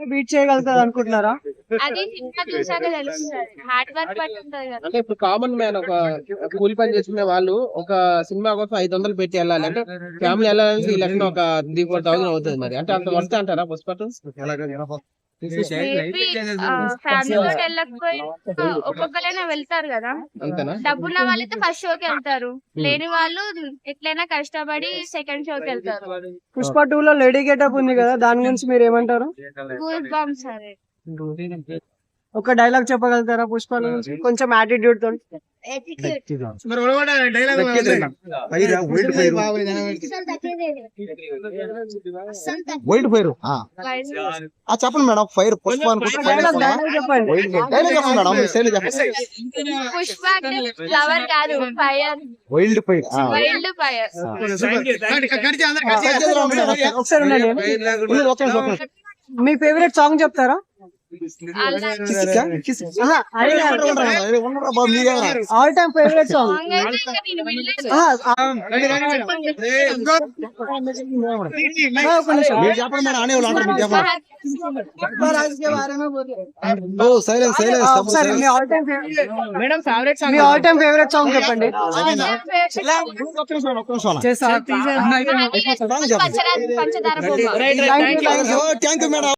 Beat చేయగలుగుతుంది అనుకుంటున్నారా? అది సినిమా చూసాక తెలుస్తుంది. హార్డ్ వర్క్ ఉంటది కదా. అంటే ఇప్పుడు కామన్ మ్యాన్ ఒక కూలి పని చేసుకునే వాళ్ళు ఒక సినిమా కోసం ఐదు వందలు పెట్టి వెళ్ళాలి. అంటే ఫ్యామిలీ వెళ్ళాలంటే ఈ ఒక త్రీ ఫోర్ థౌసండ్ అవుతుంది మరి. అంటే అంత వస్తే అంటారా పుష్ప తోటి వెళ్ళకపోయి ఒక్కొక్కరైనా వెళ్తారు కదా? అంతేనా? డబ్బున్న వాళ్ళైతే ఫస్ట్ షోకి వెళ్తారు. లేని వాళ్ళు ఎట్లయినా కష్టపడి సెకండ్ షోకి వెళ్తారు. పుష్ప టూ లో లేడీ గెటప్ ఉంది కదా దాని గురించి మీరు ఏమంటారు? ఒక డైలాగ్ చెప్పగలుగుతారా పుష్ప కొంచెం యాటిట్యూడ్తో వైల్డ్ ఫైర్ చెప్పండి madam fire Pushpa wild madam మీ శైలి చెప్పండి. Fire wild fire wild fire ఒకసారి ఉండండి. మీ ఫేవరెట్ సాంగ్ చెప్తారా? all time favourite song song అయితే ఇంకా నేను వినలేదు మీరు చెప్పండి మేడం అనే వాళ్ళు అంటారు మీరు చెప్పండి ఓ సైలెన్స్ సైలెన్స్ ఒకసారి me all time madam favourite me all time favourite song చెప్పండి చేస్తా పంచదార పంచదార బొమ్మ థ్యాంక్ యూ మేడం